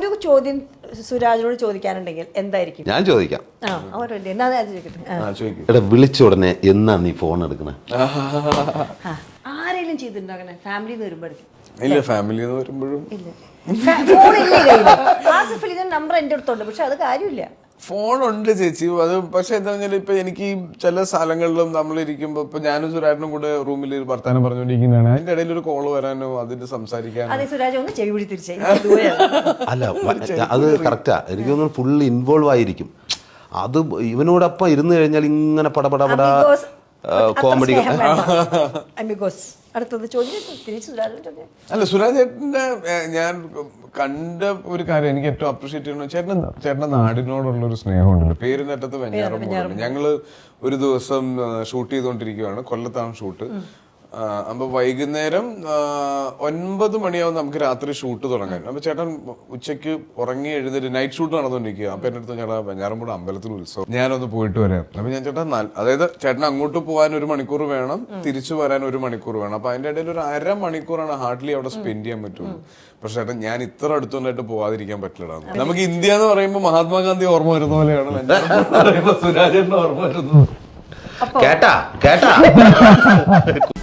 ഒരു ചോദ്യം സുരാജിനോട് ചോദിക്കാനുണ്ടെങ്കിൽ എന്തായിരിക്കും? ഞാൻ ചോദിക്കാം. എടാ വിളിച്ച ഉടനെ എന്നാ നീ ഫോൺ എടുക്കണേ? ആ. ആരെങ്കിലും ചെയ്തിട്ടുണ്ടോ അങ്ങനെ ഫാമിലിന്ന് വരുമ്പോഴേക്കും ഇല്ല ഫാമിലി വരുമ്പോഴും. ഇല്ല. ഫോൺ ഇല്ല കയ്യിൽ? ആസിഫ് അലിന്റെ നമ്പർ എന്റെ അടുത്തുണ്ട് പക്ഷെ അത് കാര്യമില്ല. ഫോൺ ഉണ്ട് ചേച്ചി. അത് പക്ഷെ എന്താ പറഞ്ഞാൽ ഇപ്പൊ എനിക്ക് ചില സ്ഥലങ്ങളിലും നമ്മൾ ഇരിക്കുമ്പോ ഇപ്പൊ ഞാനും സുരാജിനും കൂടെ റൂമിൽ വർത്താനം പറഞ്ഞുകൊണ്ടിരിക്കുന്നതാണ് അതിന്റെ ഇടയിൽ ഒരു കോൾ വരാനോ അതിന്റെ സംസാരിക്കാനോ. അതെ സുരാജ് ഒന്ന് ചെവി പിടി തിരിച്ചേ. ദൂരെയാണ്. അല്ല അത് കറക്റ്റാ എനിക്ക് തോന്നുന്നു ഫുൾ ഇൻവോൾവ് ആയിരിക്കും. അത് ഇവനോടൊപ്പം ഇരുന്ന് കഴിഞ്ഞാൽ ഇങ്ങനെ പടപടപട കോമഡി. Amigos. അടുത്തത് ചോദ്യം തിരിച്ചു സുരാജിന് ചോദ്യം. അല്ല സുരാജ് ചേട്ടന്റെ ഞാൻ കണ്ട ഒരു കാര്യം എനിക്ക് ഏറ്റവും അപ്രീഷിയേറ്റ് ചെയ്യണം ചേട്ടൻ ചേട്ടന്റെ നാടിനോടുള്ള ഒരു സ്നേഹമുണ്ട് പേരിനറ്റത്ത് അറ്റത്ത് വെഞ്ഞാറമ്മൂടുണ്ട്. ഞങ്ങൾ ഒരു ദിവസം ഷൂട്ട് ചെയ്തുകൊണ്ടിരിക്കുകയാണ് കൊല്ലത്താണ് ഷൂട്ട്. അപ്പൊ വൈകുന്നേരം ഒൻപത് മണിയാവും നമുക്ക് രാത്രി ഷൂട്ട് തുടങ്ങാൻ. അപ്പൊ ചേട്ടൻ ഉച്ചയ്ക്ക് ഉറങ്ങി എഴുന്നേറ്റ് നൈറ്റ് ഷൂട്ട് നടന്നുകൊണ്ടിരിക്കുക. അപ്പൊ എന്റെ അടുത്ത് ചേട്ടാ വെഞ്ഞാറമ്മൂട് അമ്പലത്തിൽ ഉത്സവം. ഞാനൊന്ന് പോയിട്ട് വരാം. അപ്പൊ ഞാൻ ചേട്ടൻ അതായത് ചേട്ടൻ അങ്ങോട്ട് പോകാൻ ഒരു മണിക്കൂർ വേണം തിരിച്ചു വരാൻ ഒരു മണിക്കൂർ വേണം. അപ്പൊ അതിന്റെ ഇടയിൽ ഒരു അര മണിക്കൂറാണ് ഹാർഡ്ലി അവിടെ സ്പെൻഡ് ചെയ്യാൻ പറ്റുള്ളൂ. പക്ഷെ ചേട്ടൻ ഞാൻ ഇത്ര അടുത്തുകൊണ്ടായിട്ട് പോവാതിരിക്കാൻ പറ്റില്ല നമുക്ക് ഇന്ത്യ എന്ന് പറയുമ്പോൾ മഹാത്മാഗാന്ധി ഓർമ്മ വരുന്ന പോലെയാണ്. സുരാജന്റെ ഓർമ്മ വരുന്നത്. കേട്ടാ കേട്ടാ.